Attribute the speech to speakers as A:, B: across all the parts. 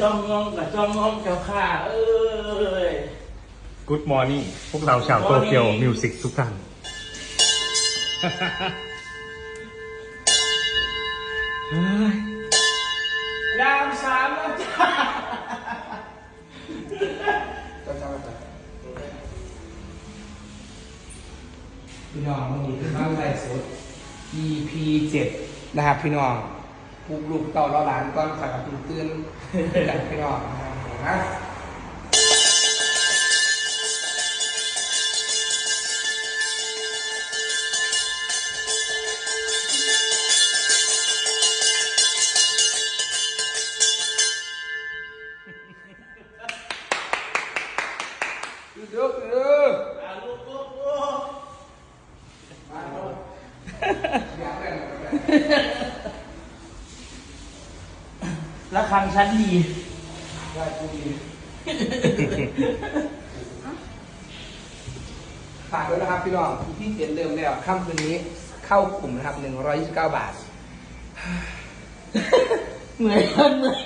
A: จ้องงองกับจ้องงองเจ้าข้าเอ้ย
B: Good morning พวกเราชาวโตเกียวมิวสิกทุกท่าน เฮ้ย
A: ยามสามแล้วจ้า
C: พี่น้องมันมีขึ้นบ้านไรสด EP 7นะครับพี่น้อง ปลูกลูกเต่าเราหลานก้อนขัดกับตื่นตื่นกันพี่น้องนะครับดูดูดู
A: อะลูกลูกลูก
C: มาดูอยากเล่น
A: ระฆังชั้นดี
C: ได้กูดีฝากด้วยนะครับพี่น้องที่เจ็ดเริ่มแล้วค่ำคืนนี้เข้ากลุ่มนะครับ129 บาท
A: เหนื่อยกันเหนื่อย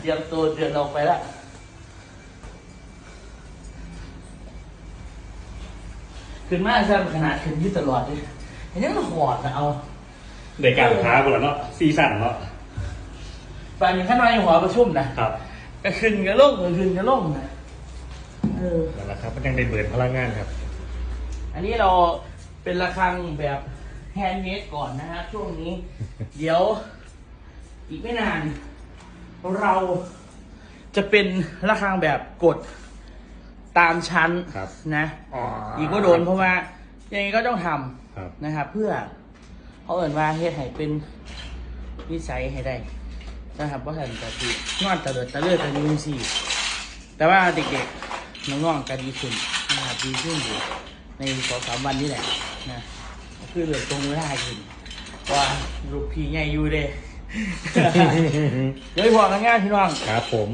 A: เตรียมตัวเดินออกไปละขึ้นมาใช่ขนาดขึ้นอยืดตลอดเลยเห็นยังมันหอดนะเอา
B: ในการท้าหมดแล้วเนาะซีซั่นเนาะ
A: ฝ่ายหนึ่งข้างในหัวประชุมนะครับก็ขึ้นก็ลงก็ขึ้นก็ลงนะเออ
B: นั่นแหละครับมันยังได้เบิร์นพลังงานครับ
A: อันนี้เราเป็นระฆังแบบแฮนด์เมดก่อนนะฮะช่วงนี้ เดี๋ยว อีกไม่นาน เราจะเป็นระฆังแบบกดตามชั้น
B: ครับ
A: นะ
B: อ๋อ
A: อีกก็โดนเพราะว่ายังไงก็ต้องท
B: ครับำ
A: นะครับ เพื่อ เขาเอ่นว่าเฮ็ดให้เป็นนิสัยให้ได้นะครับเพราะฉะนั้นก็คือนอนตะเลิดตะเลิดตะลืมสิแต่ว่าเด็กๆน้องๆก็ดีขึ้นนะครับดีขึ้นอยู่ในสองสามวันนี้แหละนะก็คือเหลือตรงเวลาขึ้นเพราะว่าลูกพี่ใหญ่อยู่เด้ เดี๋ยวไปพอกันง่ายพี่น้อง
B: ครับผม